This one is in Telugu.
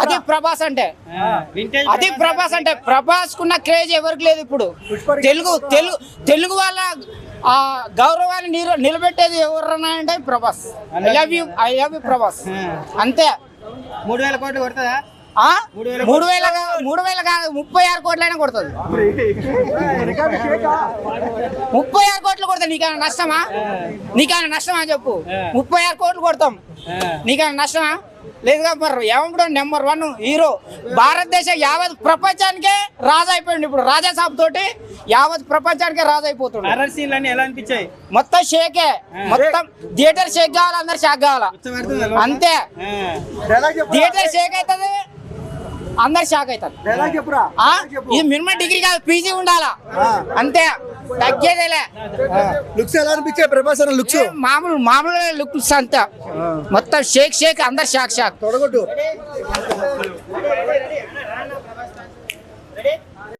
అది ప్రభాస్ అంటే. అది ప్రభాస్ అంటే. ప్రభాస్ కున్న క్రేజ్ ఎవరికి లేదు ఇప్పుడు. తెలుగు తెలుగు తెలుగు వాళ్ళ ఆ గౌరవాన్ని నిల- నిలబెట్టేది ఎవరన్నా అంటే Prabhas. I love you I love you Prabhas. అంతే. మూడు వేల కోట్లు కొడుతుందా? మూడు వేల మూడు వేల కాదు ముప్పై ఆరు కోట్లైనా కొడుతుంది? ముప్పై ఆరు కోట్లు కొడతాం నీకైనా నష్టమా? నీకైనా నష్టమా చెప్పు. ముప్పై ఆరు కోట్లు కొడతాం. నీకైనా నష్టమా? లేదుగా మరి ఏమంటాడు నెంబర్ వన్ హీరో భారతదేశ యావత్ ప్రపంచానికే రాజు అయిపోయింది ఇప్పుడు రాజా సాబ్ తోటి యావత్ ప్రపంచానికే రాజు హర్రర్ ఎలా అనిపించాయి? మొత్తం షేకే మొత్తం థియేటర్ షేక్ కావాలి అందరు షేక్ కావాలా? అంతే. థియేటర్ షేక్ అవుతుంది. అందరు షాక్ అవుతారు? ఇది మినిమం డిగ్రీ కాదు పీజీ ఉండాలా? అంతే. తగ్గేదేలే. లుక్స్ ఎలా ప్రభాస్ లుక్స్? మామూలు మామూలు లుక్స్ అంతా. మొత్తం షేక్ షేక్ అందరు షాక్ షాక్ తొడగొట్టు.